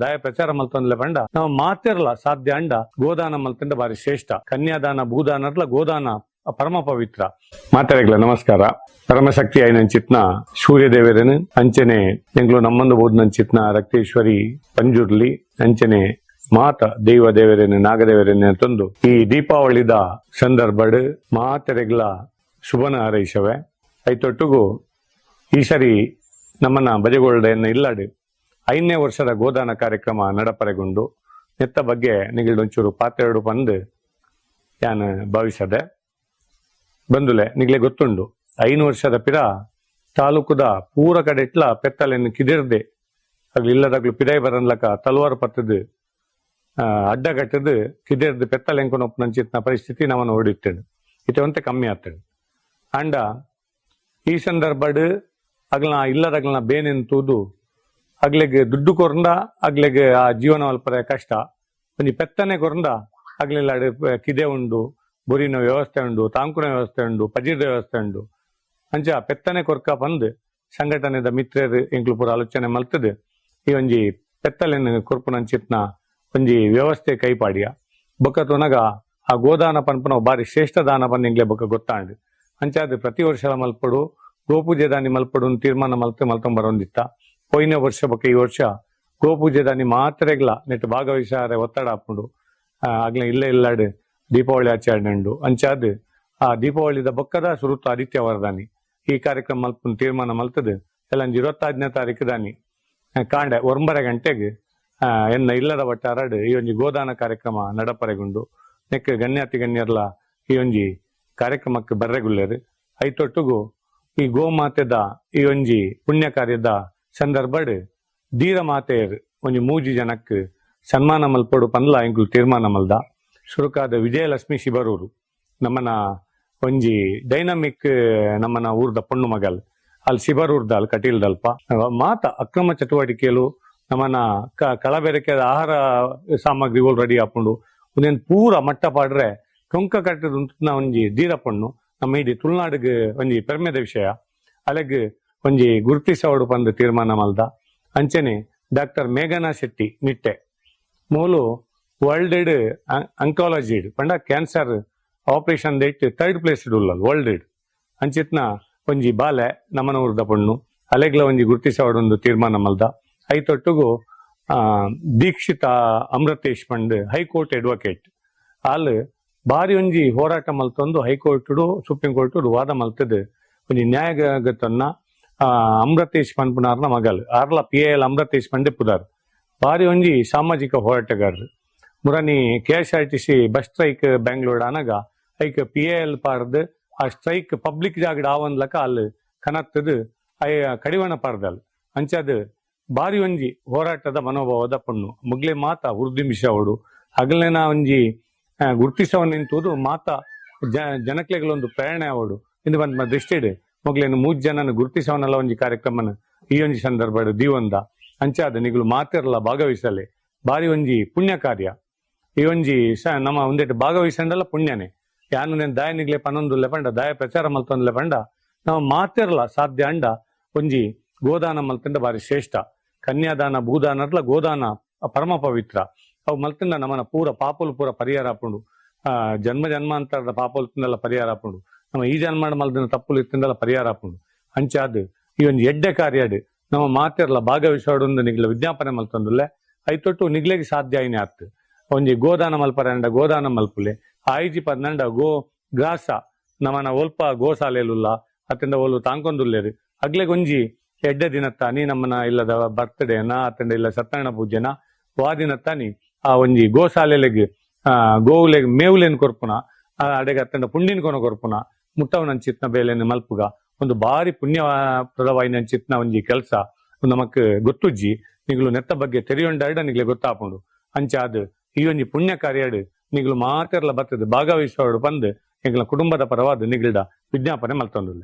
ದಾಯ ಪ್ರಚಾರ ಮಲ್ತೊಂದ್ಲೆ ಪಂಡ ನಾವು ಮಾತಿರ್ಲ, ಸಾಧ್ಯ ಅಂಡ. ಗೋದಾನ ಮಲ್ತಂಡ ಬಾರಿ ಶ್ರೇಷ್ಠ. ಕನ್ಯಾದಾನ, ಭೂದಾನರ್ಲ, ಗೋದಾನ, ಪರಮ ಪವಿತ್ರ. ಮಾತಾಡಿಗಳ ನಮಸ್ಕಾರ. ಪರಮಶಕ್ತಿ ಐನಂಚಿತ್ನ ಸೂರ್ಯದೇವರನ್ ಅಂಚನೆ, ಎಂಗ್ಲು ನಮ್ಮಂದು ಬೋಧನಂಚಿತ್ನ ರಕ್ತೇಶ್ವರಿ ಪಂಜುರ್ಲಿ ಅಂಚನೆ, ಮಾತ ದೈವ ದೇವರೇನೆ ನಾಗದೇವರೇನೆ ತಂದು, ಈ ದೀಪಾವಳಿದ ಸಂದರ್ಭಡ್ ಮಾತೆರೆಗ್ಲ ಶುಭನ ಹಾರೈಸವೆ. ಐತೊಟ್ಟಿಗೂ ಈ ಸರಿ ನಮ್ಮನ್ನ ಬಜೆಗೊಳ್ಳೆಯನ್ನು ಇಲ್ಲಾಡು ಐದನೇ ವರ್ಷದ ಗೋದಾನ ಕಾರ್ಯಕ್ರಮ ನಡಪರೆಗೊಂಡು ನೆತ್ತ ಬಗ್ಗೆ ನಿಗಳೊಂಚೂರು ಪಾತ್ರೆಡು ಬಂದು ಯಾನ್ ಭಾವಿಸದೆ. ಬಂದುಲೆ, ನಿಗ್ಲೆ ಗೊತ್ತುಂಡು ಐನು ವರ್ಷದ ಪಿರ ತಾಲೂಕುದ ಪೂರ ಕಡೆ ಇಟ್ಲ ಪೆತ್ತಲೆನ್ನು ಕಿದಿರ್ದೆ ಆಗ್ಲಿ ಇಲ್ಲದಾಗ್ಲು ಪಿರೈ ಬರನ್ಲಕ ತಲ್ವಾರು ಅಡ್ಡ ಕಟ್ಟದು ಕಿದಿರ್ದು ಪೆತ್ತಲೆ ಎಂಕೊನೊಪ್ಪು ನಂಚಿತ್ನ ಪರಿಸ್ಥಿತಿ ನಮ್ಮನ್ನು ಓಡಿತ್ತೇಳು ಇತವಂತೆ ಕಮ್ಮಿ ಆಗ್ತೇಳು ಅಂಡ ಈ ಸಂದರ್ಭಡ್ ಅಗ್ಲ ಇಲ್ಲದಾಗ್ಲನ ಬೇನೆನ್ ತೂದು ಅಗ್ಲೆಗ್ ದುಡ್ಡು ಕೊರಂದ ಅಗ್ಲೆಗ್ ಆ ಜೀವನ ಅಲ್ಪರ ಕಷ್ಟ. ಒಂಜಿ ಪೆತ್ತನೆ ಕೊರಂದ ಅಗ್ಲೆಲ್ಲ ಕಿದೆ ಉಂಡು, ಬುರಿನ ವ್ಯವಸ್ಥೆ ಉಂಡು, ತಾಂಕುನ ವ್ಯವಸ್ಥೆ ಉಂಡು, ಪಜಿರ್ದ ವ್ಯವಸ್ಥೆ ಉಂಡು. ಅಂಚ ಪೆತ್ತನೆ ಕೊರ್ಕ ಬಂದ್ ಸಂಘಟನೆದ ಮಿತ್ರರು ಎಂಕ್ಲು ಪೂರ ಆಲೋಚನೆ ಮಲ್ತದೆ. ಈ ಒಂಜಿ ಪೆತ್ತಲೆನ್ ಕೊರ್ಪುನಂಚಿತ್ನ ಒಂಜಿ ವ್ಯವಸ್ಥೆ ಕೈಪಾಡಿಯ. ಬೊಕ್ಕ ತುನಗ ಆ ಗೋದಾನ ಪನ್ಪನ ಬಾರಿ ಶ್ರೇಷ್ಠ ದಾನ ಪನ್ ಇಂಗ್ಲೆ ಬೊಕ್ಕ ಗೊತ್ತಾಂಡ್. ಅಂಚಾದ ಪ್ರತಿ ವರ್ಷ ಮಲ್ಪಡು, ಗೋಪೂಜೆ ದಾನಿ ಮಲ್ಪಡು ತೀರ್ಮಾನ ಮಲ್ತೆ ಮಲ್ತೊಂಬರೊಂದಿತ್ತ. ಪೋಯಿನ ವರ್ಷ ಬಗ್ಗೆ ಈ ವರ್ಷ ಗೋಪೂಜೆ ದಾನಿ ಮಾತ್ರೆಗ್ಲ ನೆಟ್ ಭಾಗವಹಿಸಾರೆ ಒತ್ತಡ ಹಾಕೊಂಡು ಆಗ್ಲೇ ಇಲ್ಲೇ ಇಲ್ಲಾಡ್ ದೀಪಾವಳಿ ಆಚರಣೆ ಉಂಡು. ಅಂಚಾದ್, ಆ, ದೀಪಾವಳಿದ ಬೊಕ್ಕದ ಸುರುತ್ತ ಆದಿತ್ಯ ದಾನಿ ಈ ಕಾರ್ಯಕ್ರಮ ಮಲ್ಪ ತೀರ್ಮಾನ ಮಲ್ತದ. ಎಲ್ಲಂಜಿ ಇರುವತ್ತಾರನೇ ತಾರೀಕು ದಾನಿ. ಕಾಂಡೆ ಒಂಬರೆ ಗಂಟೆಗೆ ಎನ್ನ ಇಲ್ಲದ ಒಟ್ಟಾರಡ್ ಈ ಒಂಜಿ ಗೋದಾನ ಕಾರ್ಯಕ್ರಮ ನಡಪರೆಗೊಂಡು ನೆಕ್ ಗಣ್ಯಾತಿ ಗಣ್ಯರ್ಲ ಈ ಒಂಜಿ ಕಾರ್ಯಕ್ರಮಕ್ಕೆ ಬರ್ರೆಗುಳ್ಳೇರಿ ಐತೊಟ್ಟುಗು ಈ ಗೋಮಾತೆದ ಈ ಒಂಜಿ ಪುಣ್ಯ ಕಾರ್ಯದ ಧೀರ ಮಾತೆಯರ್ ಒಂಜಿ ಮೂಜಿ ಜನಕ್ ಸನ್ಮಾನ ಮಲ್ಪಡು ಪನ್ಲ ಇಂಕ್ಲು ತೀರ್ಮಾನ ಮಲ್ದ. ಶುರುಕಾದ ವಿಜಯಲಕ್ಷ್ಮಿ ಶಿಬರೂರು ನಮ್ಮನ ಒಂಜಿ ಡೈನಮಿಕ್ ನಮ್ಮನ ಊರ್ದ ಪೊಣ್ಣು ಮಗಲ್. ಅಲ್ಲಿ ಶಿಬರೂರ್ದ ಕಟೀಲ್ ದಲ್ಪ ಮಾತ ಅಕ್ರಮ ಚಟುವಟಿಕೆಲು ನಮ್ಮನ ಕಳಬೆರಕೆ ಆಹಾರ ಸಾಮಗ್ರಿಗಳು ರೆಡಿ ಹಾಕೊಂಡು ಒಂದೇನ್ ಪೂರ ಮಟ್ಟ ಪಾಡ್ರೆ ಟೊಂಕ ಕಟ್ಟದ ಒಂಜಿ ಧೀರ ಪಣ್ಣು. ನಮ್ಮ ಇಡೀ ತುಳುನಾಡಿಗೆ ಒಂಜಿ ಪೆರ್ಮೆದ ವಿಷಯ. ಅಲೆಗ್ ಒಂಜಿ ಗುರುತಿಸೋಡು ಪಂದ್ ತೀರ್ಮಾನ ಮಲ್ದ. ಅಂಚನೆ ಡಾಕ್ಟರ್ ಮೇಘನಾ ಶೆಟ್ಟಿ ನಿಟ್ಟೆ. ಮೂಲು ವರ್ಲ್ಡ್ ಅಂಕಾಲಜಿ ಪಂಡ ಕ್ಯಾನ್ಸರ್ ಆಪರೇಷನ್ ದೈಟ್ ಥರ್ಡ್ ಪ್ಲೇಸ್ ಉಲ್ಲಲ್, ವರ್ಲ್ಡ್ ಅಂಚಿತ್ನ ಒಂಜಿ ಬಾಲೆ ನಮನ ಉರ್ದ ಪಣ್ಣು. ಅಲೆಗ್ಲ ಒಂಜಿ ಗುರುತಿಸವಡೊಂದು ತೀರ್ಮಾನ ಮಲ್ದ. ಐತೊಟ್ಟುಗು ದೀಕ್ಷಿತ ಅಮೃತೇಶ್ ಪಂಡ್ ಹೈಕೋರ್ಟ್ ಅಡ್ವೊಕೇಟ್ ಆಲ್ ಬಾರಿ ಒಂಜಿ ಹೋರಾಟ ಮಲ್ತೊಂದು ಹೈಕೋರ್ಟ್ ಸುಪ್ರೀಂ ಕೋರ್ಟ್ ವಾದ ಮಲ್ತದ್. ಒಂಜಿ ನ್ಯಾಯಗತನ್ನ ಅಮೃತೇಶ್ ಪನ್ಪುನಾರ್ನ ಮಗಲ್ ಅರ್ಲ ಪಿ ಎಲ್ ಅಮೃತೇಶ್ ಪಂಡೆ ಪುದಾರ್ ಬಾರಿ ಒಂಜಿ ಸಾಮಾಜಿಕ ಹೋರಾಟಗಾರರು. ಮುರನಿ K S R T C bus strike Bengaluru ಅನಗ ಐಕ್ ಪಿ ಎಲ್ ಪಾರ್ದ್, ಆ ಸ್ಟ್ರೈಕ್ ಪಬ್ಲಿಕ್ ಜಾಗಡ್ ಆವನ್ಲಕ ಅಲ್ಲಿ ಕನತ್ತದು ಕಡಿವಾಣ ಪಾರ್ದಲ್. ಅಂಚದ್ ಬಾರಿ ಒಂಜಿ ಹೋರಾಟದ ಮನೋಭಾವದ ಪಣ್ಣು ಮುಗ್ಲೆ ಮಾತ ಉರ್ದಿಮಿಷ ಅವಳು ಹಗಲಿನ ಒಂಜಿ ಗುರುತಿಸವ ನಿಂತುದು ಮಾತ ಜನಕ್ಲೆಗಳೊಂದು ಪ್ರೇರಣೆ ಅವಳು ಇಂದು ಬಂದ ದೃಷ್ಟಿಡ್ ಮೊಗ್ಲೇನು ಮೂಜ್ ಜನನ ಗುರುತಿಸವನಲ್ಲ ಒಂಜಿ ಕಾರ್ಯಕ್ರಮನ? ಈ ಒಂಜಿ ಸಂದರ್ಭ ದೀವಂದ. ಅಂಚಾದ ನಿಗಳು ಮಾತಿರಲ್ಲ ಭಾಗವಹಿಸಲೆ. ಬಾರಿ ಒಂಜಿ ಪುಣ್ಯ ಕಾರ್ಯ. ಈ ಒಂಜಿ ನಮ್ಮ ಒಂದೆಟ್ ಭಾಗವಹಿಸಂಡಲ್ಲ ಪುಣ್ಯನೆ. ಯಾನು ನೇನು ದಾಯ ನಿಗ್ಲೆ ಪನೊಂದು ಲೆಪಂಡ ದಾಯ ಪ್ರಚಾರ ಮಲ್ತೊಂದು ಲೆಪಂಡ ನಾವು ಮಾತಿರಲ್ಲ ಸಾಧ್ಯ ಅಂಡ ಒಂಜಿ ಗೋದಾನ ಮಲ್ತಂಡ ಬಾರಿ ಶ್ರೇಷ್ಠ. ಕನ್ಯಾದಾನ ಭೂದಾನರ್ಲ ಗೋದಾನ ಪರಮ ಪವಿತ್ರ. ಅವು ಮಲ್ತಂಡ ನಮ್ಮನ ಪೂರ ಪಾಪಲು ಪೂರ ಪರಿಹಾರ ಹಾಕೊಂಡು ಜನ್ಮ ಜನ್ಮಾಂತರದ ಪಾಪಲು ತಿಂದಲ್ಲ ಪರಿಹಾರ ಹಾಕೊಂಡು ನಮ್ಮ ಈ ಜನ್ಮ ಮಲ್ದಿನ ತಪ್ಪುಲು ಇತ್ತಿಂದಲ್ಲ ಪರಿಹಾರ ಹಾಕೊಂಡು. ಅಂಚಾದ್ ಈ ಒಂದು ಎಡ್ಡೆ ಕಾರ್ಯಡ್ ನಮ್ಮ ಮಾತಿರಲ್ಲ ಭಾಗವಹಿಸೋಡೊಂದು ನಿಗ್ಲ ವಿಜ್ಞಾಪನೆ ಮಲ್ತೊಂದುಲ್ಲೆ, ಐತೊಟ್ಟು ನಿಗ್ಲೆಗೆ ಸಾಧ್ಯ ಐನೆ ಆತ್ ಒಂಜಿ ಗೋದಾನ ಮಲ್ಪರಂಡ ಗೋದಾನ ಮಲ್ಪುಲೆ, ಆಯ್ಜಿ ಪದ್ನಂಡ ಗೋ ಗ್ರಾಸ, ನಮನ ಒಲ್ಪ ಗೋಸಾಲೆಲುಲ್ಲ, ಅತ್ತಿಂದ ಒಲು ತಾಂಕೊಂದುಲ್ಲೇರು ಅಗ್ಲೆ ಒಂಜಿ ಎಡ್ಡೆ ದಿನತ್ತ ನೀ ನಮ್ಮನ ಇಲ್ಲದ ಬರ್ತ್ಡೇನ ಅತ್ತಂಡ ಇಲ್ಲ ಸತ್ಯನಾರಾಯಣ ಪೂಜೆನ ವಾದಿನತ್ತ ನೀ ಆ ಒಂಜಿ ಗೋಸಾಲೆಲೆಗೆ ಗೋವುಲೆಗ್ ಮೇವುಲೆನ್ ಕೊರ್ಪುನ ಅಡೆಗೆ ಅತ್ತಂಡ ಪುಂಡಿನ ಕೊನ ಕೊರ್ಪುನ ಮುಟ್ಟವನಂಚಿತ್ನ ಬೇಲೆನ್ ಮಲ್ಪುಗ. ಒಂದು ಬಾರಿ ಪುಣ್ಯಪ್ರದವಾಯಿನಂಚಿತ್ನ ಒಂಜಿ ಕೆಲಸ. ನಮಕ್ ಗೊತ್ತುಜ್ಜಿ, ನಿಗ್ಲು ನೆತ್ತ ಬಗ್ಗೆ ತೆರೆಯೊಂಡಾಡ ನಿಗ್ಲೆ ಗೊತ್ತಾಪುಂಡು. ಅಂಚಾದ್ ಈ ಒಂಜಿ ಪುಣ್ಯ ಕಾರ್ಯಡ್ ನಿಗ್ಲು ಮಾತೆರ್ಲ ಬರ್ತದೆ ಭಾಗವಹಿಸೋಡು ಬಂದ್ ಎಂಗ್ಲ ಕುಟುಂಬದ ಪರವಾದ ನಿಗ್ಲಿಡ ವಿಜ್ಞಾಪನೆ ಮಲ್ತೊಂದುಲ್ಲೆ.